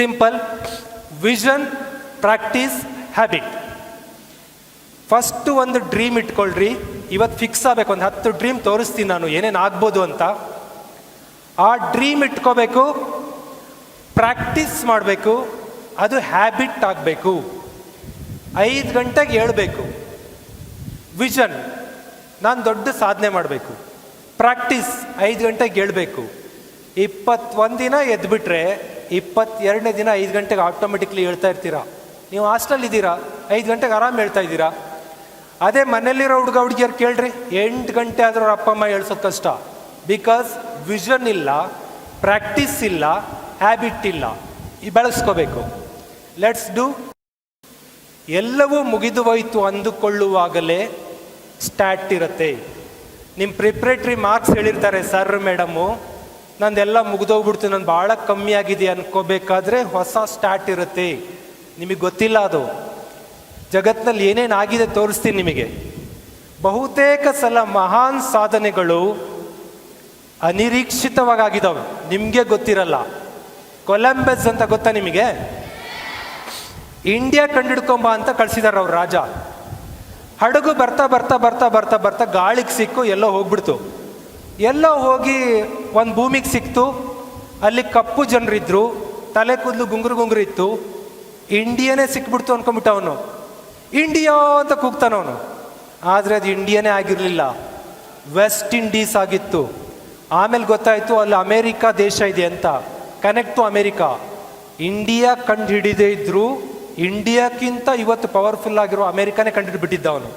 Simple vision practice habit first ಒಂದು dream ಇಟ್ಕೊಳ್ರಿ. ಇವತ್ತು ಫಿಕ್ಸ್ ಆಗಬೇಕು. ಒಂದು ಹತ್ತು ಡ್ರೀಮ್ ತೋರಿಸ್ತೀನಿ ನಾನು. ಏನೇನು ಆಗ್ಬೋದು ಅಂತ. ಆ ಡ್ರೀಮ್ ಇಟ್ಕೋಬೇಕು. ಪ್ರಾಕ್ಟೀಸ್ ಮಾಡಬೇಕು. ಅದು ಹ್ಯಾಬಿಟ್ ಆಗಬೇಕು. ಐದು ಗಂಟೆಗೆ ಹೇಳಬೇಕು. ವಿಷನ್ ನಾನು ದೊಡ್ಡ ಸಾಧನೆ ಮಾಡಬೇಕು. ಪ್ರಾಕ್ಟೀಸ್ ಐದು ಗಂಟೆಗೆ ಹೇಳಬೇಕು. ಇಪ್ಪತ್ತೊಂದಿನ ದಿನ ಎದ್ಬಿಟ್ರೆ ಇಪ್ಪತ್ತೆರಡನೇ ದಿನ ಐದು ಗಂಟೆಗೆ ಆಟೋಮೆಟಿಕ್ಲಿ ಹೇಳ್ತಾ ಇರ್ತೀರಾ? ನೀವು ಹಾಸ್ಟೆಲ್ ಇದ್ದೀರಾ? ಐದು ಗಂಟೆಗೆ ಆರಾಮ್ ಹೇಳ್ತಾ ಇದ್ದೀರಾ? ಅದೇ ಮನೇಲಿರೋ ಹುಡುಗ ಹುಡುಗಿಯರು ಕೇಳ್ರಿ, ಎಂಟು ಗಂಟೆ ಆದರೂ ಅವ್ರ ಅಪ್ಪ, ಅಮ್ಮ ಹೇಳ್ಸೋದು ಕಷ್ಟ. ಬಿಕಾಸ್ ವಿಷನ್ ಇಲ್ಲ ಪ್ರಾಕ್ಟೀಸ್ ಇಲ್ಲ ಹ್ಯಾಬಿಟ್ ಇಲ್ಲ. ಈ ಬೆಳೆಸ್ಕೋಬೇಕು. ಲೆಟ್ಸ್ ಡೂ ಎಲ್ಲವೂ ಮುಗಿದು ಹೋಯಿತು ಅಂದುಕೊಳ್ಳುವಾಗಲೇ ಸ್ಟಾರ್ಟ್ ಇರುತ್ತೆ. ನಿಮ್ಮ ಪ್ರಿಪ್ರೇಟ್ರಿ ಮಾರ್ಕ್ಸ್ ಹೇಳಿರ್ತಾರೆ ಸರ್ ಮೇಡಮು ನಂದೆಲ್ಲ ಮುಗಿದೋಗ್ಬಿಡ್ತು. ನಾನು ಭಾಳ ಕಮ್ಮಿ ಆಗಿದೆ ಅನ್ಕೋಬೇಕಾದ್ರೆ ಹೊಸ ಸ್ಟಾರ್ಟ್ ಇರುತ್ತೆ. ನಿಮಗೆ ಗೊತ್ತಿಲ್ಲ ಅದು. ಜಗತ್ತಿನಲ್ಲಿ ಏನೇನು ಆಗಿದೆ ತೋರಿಸ್ತೀನಿ ನಿಮಗೆ. ಬಹುತೇಕ ಸಲ ಮಹಾನ್ ಸಾಧನೆಗಳು ಅನಿರೀಕ್ಷಿತವಾಗಿ ಆಗಿದಾವೆ ನಿಮಗೆ ಗೊತ್ತಿರಲ್ಲ. ಕೊಲಂಬಸ್ ಅಂತ ಗೊತ್ತಾ ನಿಮಗೆ? ಇಂಡಿಯಾ ಕಂಡಿಡ್ಕೊಂಬ ಅಂತ ಕಳ್ಸಿದಾರ ಅವ್ರ ರಾಜ. ಹಡಗು ಬರ್ತಾ ಬರ್ತಾ ಬರ್ತಾ ಬರ್ತಾ ಬರ್ತಾ ಗಾಳಿಗೆ ಸಿಕ್ಕು ಎಲ್ಲೋ ಹೋಗ್ಬಿಡ್ತು. ಎಲ್ಲೋ ಹೋಗಿ ಒಂದು ಭೂಮಿಗೆ ಸಿಕ್ತು, ಅಲ್ಲಿ ಕಪ್ಪು ಜನರಿದ್ರು, ತಲೆ ಕೂದಲು ಗುಂಗುರು ಗುಂಗುರು ಇತ್ತು. ಇಂಡಿಯಾನೇ ಸಿಕ್ಬಿಡ್ತು ಅನ್ಕೊಂಬಿಟ್ಟ ಅವನು. ಇಂಡಿಯಾ ಅಂತ ಕೂಗ್ತಾನವನು ಆದರೆ ಅದು ಇಂಡಿಯಾನೇ ಆಗಿರಲಿಲ್ಲ. ವೆಸ್ಟ್ ಇಂಡೀಸ್ ಆಗಿತ್ತು. ಆಮೇಲೆ ಗೊತ್ತಾಯಿತು, ಅಲ್ಲಿ ಅಮೇರಿಕಾ ದೇಶ ಇದೆ ಅಂತ. ಕನೆಕ್ಟ್ ಟು ಅಮೇರಿಕಾ ಇಂಡಿಯಾ ಕಂಡು ಹಿಡಿದೇ ಇದ್ರು, ಇಂಡಿಯಾಕ್ಕಿಂತ ಇವತ್ತು ಪವರ್ಫುಲ್ ಆಗಿರೋ ಅಮೇರಿಕಾನೇ ಕಂಡು ಹಿಡಿಬಿಟ್ಟಿದ್ದ ಅವನು.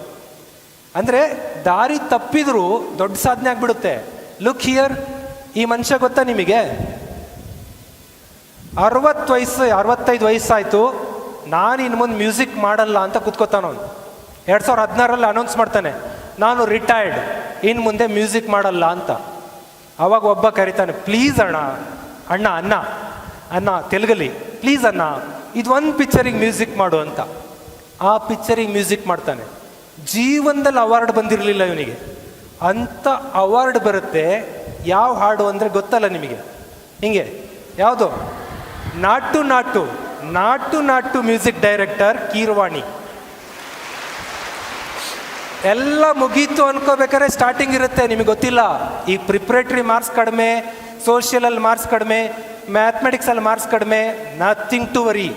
ಅಂದರೆ ದಾರಿ ತಪ್ಪಿದ್ರು ದೊಡ್ಡ ಸಾಧನೆ ಆಗಿಬಿಡುತ್ತೆ. ಲುಕ್ ಹಿಯರ್ ಈ ಮನುಷ್ಯ ಗೊತ್ತಾ ನಿಮಗೆ? ಅರವತ್ತು ವಯಸ್ಸು, ಅರವತ್ತೈದು ವಯಸ್ಸಾಯಿತು. ನಾನು ಇನ್ನು ಮುಂದೆ ಮ್ಯೂಸಿಕ್ ಮಾಡಲ್ಲ ಅಂತ ಕೂತ್ಕೋತಾನವನು ಎರಡು ಸಾವಿರದ ಹದಿನಾರರಲ್ಲಿ ಅನೌನ್ಸ್ ಮಾಡ್ತಾನೆ, ನಾನು ರಿಟೈರ್ಡ್ ಇನ್ನು ಮುಂದೆ ಮ್ಯೂಸಿಕ್ ಮಾಡಲ್ಲ ಅಂತ. ಅವಾಗ ಒಬ್ಬ ಕರಿತಾನೆ ಪ್ಲೀಸ್ ಅಣ್ಣ ಅಣ್ಣ ಅಣ್ಣ ಅಣ್ಣ, ತೆಲುಗಲ್ಲಿ ಪ್ಲೀಸ್ ಅಣ್ಣ, ಇದು ಒಂದು ಪಿಕ್ಚರಿಗೆ ಮ್ಯೂಸಿಕ್ ಮಾಡು ಅಂತ. ಆ ಪಿಕ್ಚರಿಗೆ ಮ್ಯೂಸಿಕ್ ಮಾಡ್ತಾನೆ. ಜೀವನದಲ್ಲಿ ಅವಾರ್ಡ್ ಬಂದಿರಲಿಲ್ಲ ಇವನಿಗೆ. ಅಂಥ ಅವಾರ್ಡ್ ಬರುತ್ತೆ ಯಾವ ಹಾಡು ಅಂದರೆ ಗೊತ್ತಲ್ಲ ನಿಮಗೆ? ಹಿಂಗೆ, ಯಾವುದು? Naatu Naatu Naatu Naatu music director Keeravani. ಎಲ್ಲ ಮುಗೀತು ಅನ್ಕೋಬೇಕಾದ್ರೆ ಸ್ಟಾರ್ಟಿಂಗ್ ಇರುತ್ತೆ, ನಿಮಗೆ ಗೊತ್ತಿಲ್ಲ. ಈ ಪ್ರಿಪ್ರೇಟ್ರಿ ಮಾರ್ಕ್ಸ್ ಕಡಿಮೆ ಸೋಷಿಯಲಲ್ಲಿ ಮಾರ್ಕ್ಸ್ ಕಡಿಮೆ ಮ್ಯಾಥಮೆಟಿಕ್ಸಲ್ಲಿ ಮಾರ್ಕ್ಸ್ ಕಡಿಮೆ ನಥಿಂಗ್ ಟು ವರಿ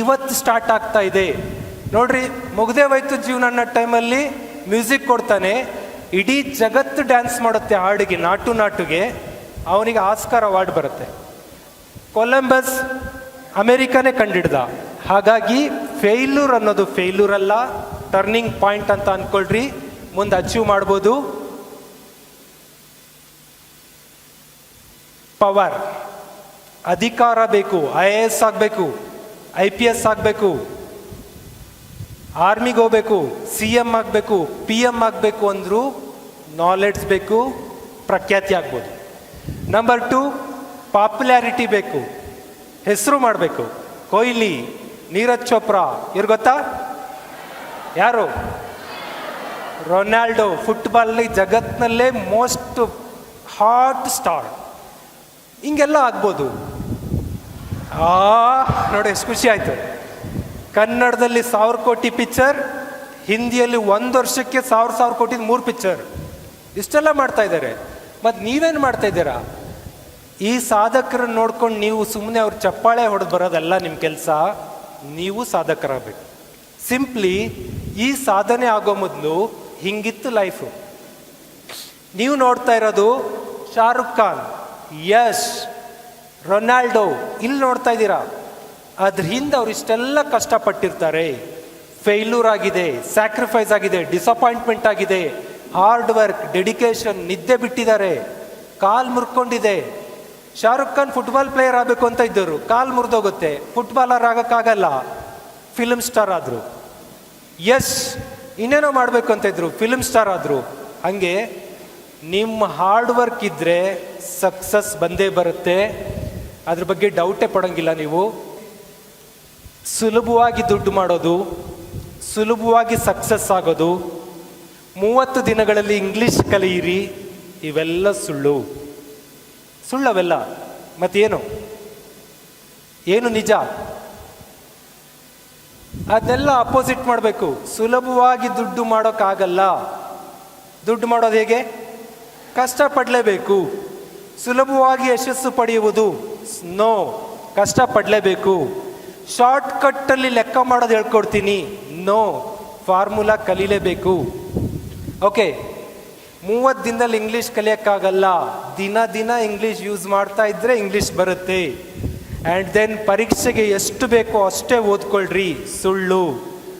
ಇವತ್ತು ಸ್ಟಾರ್ಟ್ ಆಗ್ತಾ ಇದೆ. ನೋಡ್ರಿ, ಮುಗ್ದೇ ಹೋಯ್ತು ಜೀವನ ಅನ್ನೋ ಟೈಮಲ್ಲಿ ಮ್ಯೂಸಿಕ್ ಕೊಡ್ತಾನೆ. ಇಡೀ ಜಗತ್ತು ಡ್ಯಾನ್ಸ್ ಮಾಡುತ್ತೆ ಹಾಡಿಗೆ ನಾಟು ನಾಟುಗೆ, ಅವನಿಗೆ ಆಸ್ಕಾರ್ ಅವಾರ್ಡ್ ಬರುತ್ತೆ. ಕೊಲಂಬಸ್ ಅಮೆರಿಕನೇ ಕಂಡಿಡ್ದ. ಹಾಗಾಗಿ ಫೇಲ್ಯೂರ್ ಅನ್ನೋದು ಫೇಲ್ಯೂರ್ ಅಲ್ಲ, ಟರ್ನಿಂಗ್ ಪಾಯಿಂಟ್ ಅಂತ ಅನ್ಕೊಳ್ರಿ, ಮುಂದೆ ಅಚೀವ್ ಮಾಡ್ಬೋದು. ಪವರ್. ಅಧಿಕಾರ ಬೇಕು, ಐ ಎ ಎಸ್ ಆಗಬೇಕು, ಐ ಪಿ ಎಸ್ ಆಗಬೇಕು, ಆರ್ಮಿಗೆ ಹೋಗ್ಬೇಕು, ಸಿ ಎಂ ಆಗಬೇಕು, ಪಿ ಎಂ ಆಗಬೇಕು ಅಂದರೂ ನಾಲೆಡ್ಜ್ ಬೇಕು, ಪ್ರಖ್ಯಾತಿ ಆಗ್ಬೋದು. ನಂಬರ್ ಟು ಪಾಪ್ಯುಲ್ಯಾರಿಟಿ ಬೇಕು. ಹೆಸರು ಮಾಡಬೇಕು. ಕೊಹ್ಲಿ, ನೀರಜ್ ಚೋಪ್ರಾ. ಇವ್ರು ಗೊತ್ತಾ? ಯಾರು? ರೊನಾಲ್ಡೋ. ಫುಟ್ಬಾಲ್ನಲ್ಲಿ ಜಗತ್ತಿನಲ್ಲೇ ಮೋಸ್ಟ್ ಹಾಟ್ ಸ್ಟಾರ್ ಹಿಂಗೆಲ್ಲ ಆಗ್ಬೋದು. ಆ, ನೋಡಿ, ಎಷ್ಟು ಖುಷಿ ಆಯಿತು. ಕನ್ನಡದಲ್ಲಿ ಸಾವಿರ ಕೋಟಿ ಪಿಕ್ಚರ್ ಹಿಂದಿಯಲ್ಲಿ ಒಂದು ವರ್ಷಕ್ಕೆ ಸಾವಿರ ಸಾವಿರ ಕೋಟಿ ಮೂರು ಪಿಕ್ಚರ್ ಇಷ್ಟೆಲ್ಲ ಮಾಡ್ತಾ ಇದ್ದಾರೆ. ಮತ್ತು ನೀವೇನು ಮಾಡ್ತಾ ಇದ್ದೀರಾ? ಈ ಸಾಧಕರನ್ನ ನೋಡ್ಕೊಂಡು ನೀವು ಸುಮ್ಮನೆ ಅವ್ರು ಚಪ್ಪಾಳೆ ಹೊಡೆದು ಬರೋದಲ್ಲ ನಿಮ್ಮ ಕೆಲಸ? ನೀವು ಸಾಧಕರಾಗಬೇಕು. ಸಿಂಪ್ಲಿ ಈ ಸಾಧನೆ ಆಗೋ ಮೊದಲು ಹಿಂಗಿತ್ತು ಲೈಫು ನೀವು ನೋಡ್ತಾ ಇರೋದು ಶಾರುಖ್ ಖಾನ್, ಯಶ್, ರೊನಾಲ್ಡೋ ಇಲ್ಲಿ ನೋಡ್ತಾ ಇದ್ದೀರಾ? ಅದ್ರ ಹಿಂದೆ ಅವ್ರು ಇಷ್ಟೆಲ್ಲ ಕಷ್ಟಪಟ್ಟಿರ್ತಾರೆ. ಫೇಲ್ಯೂರ್ ಆಗಿದೆ ಸ್ಯಾಕ್ರಿಫೈಸ್ ಆಗಿದೆ ಡಿಸಪಾಯಿಂಟ್ಮೆಂಟ್ ಆಗಿದೆ. ಹಾರ್ಡ್ ವರ್ಕ್ ಡೆಡಿಕೇಶನ್ ನಿದ್ದೆ ಬಿಟ್ಟಿದ್ದಾರೆ. ಕಾಲ್ ಮುರ್ಕೊಂಡಿದೆ. ಶಾರುಖ್ ಖಾನ್ ಫುಟ್ಬಾಲ್ ಪ್ಲೇಯರ್ ಆಗಬೇಕು ಅಂತ ಇದ್ದರು. ಕಾಲ್ ಮುರಿದೋಗುತ್ತೆ. ಫುಟ್ಬಾಲರ್ ಆಗೋಕ್ಕಾಗಲ್ಲ. ಫಿಲ್ಮ್ ಸ್ಟಾರ್ ಆದರು. ಎಸ್ ಇನ್ನೇನೋ ಮಾಡಬೇಕು ಅಂತ ಇದ್ರು. ಫಿಲ್ಮ್ ಸ್ಟಾರ್ ಆದರು. ಹಂಗೆ ನಿಮ್ಮ ಹಾರ್ಡ್ ವರ್ಕ್ ಇದ್ದರೆ ಸಕ್ಸಸ್ ಬಂದೇ ಬರುತ್ತೆ. ಅದ್ರ ಬಗ್ಗೆ ಡೌಟೇ ಪಡೋಂಗಿಲ್ಲ ನೀವು. ಸುಲಭವಾಗಿ ದುಡ್ಡು ಮಾಡೋದು, ಸುಲಭವಾಗಿ ಸಕ್ಸಸ್ ಆಗೋದು ಮೂವತ್ತು ದಿನಗಳಲ್ಲಿ ಇಂಗ್ಲೀಷ್ ಕಲಿಯಿರಿ, ಇವೆಲ್ಲ ಸುಳ್ಳು. ಸುಳ್ಳವೆಲ್ಲ. ಮತ್ತೇನು? ಏನು ನಿಜ? ಅದೆಲ್ಲ ಅಪೋಸಿಟ್ ಮಾಡಬೇಕು. ಸುಲಭವಾಗಿ ದುಡ್ಡು ಮಾಡೋಕ್ಕಾಗಲ್ಲ. ದುಡ್ಡು ಮಾಡೋದು ಹೇಗೆ? ಕಷ್ಟಪಡಲೇಬೇಕು. ಸುಲಭವಾಗಿ ಯಶಸ್ಸು ಪಡೆಯುವುದು ನೋ ಕಷ್ಟಪಡಲೇಬೇಕು. ಶಾರ್ಟ್ಕಟ್ಟಲ್ಲಿ ಲೆಕ್ಕ ಮಾಡೋದು ಹೇಳ್ಕೊಡ್ತೀನಿ. No formula ಕಲೀಲೇಬೇಕು. ಓಕೆ ಮೂವತ್ತು ದಿನದಲ್ಲಿ ಇಂಗ್ಲೀಷ್ ಕಲಿಯೋಕ್ಕಾಗಲ್ಲ. ದಿನ ದಿನ ಇಂಗ್ಲೀಷ್ ಯೂಸ್ ಮಾಡ್ತಾ ಇದ್ರೆ ಇಂಗ್ಲೀಷ್ ಬರುತ್ತೆ. ಆ್ಯಂಡ್ ದೆನ್ ಪರೀಕ್ಷೆಗೆ ಎಷ್ಟು ಬೇಕೋ ಅಷ್ಟೇ ಓದ್ಕೊಳ್ರಿ. ಸುಳ್ಳು.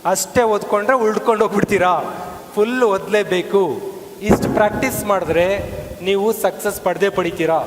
ಅಷ್ಟೇ ಓದ್ಕೊಂಡ್ರೆ ಉಳ್ಕೊಂಡು ಹೋಗ್ಬಿಡ್ತೀರಾ. ಫುಲ್ ಓದಲೇಬೇಕು. ಇಷ್ಟು ಪ್ರಾಕ್ಟೀಸ್ ಮಾಡಿದ್ರೆ ನೀವು ಸಕ್ಸಸ್ ಪಡೆದೇ ಪಡಿತೀರಾ.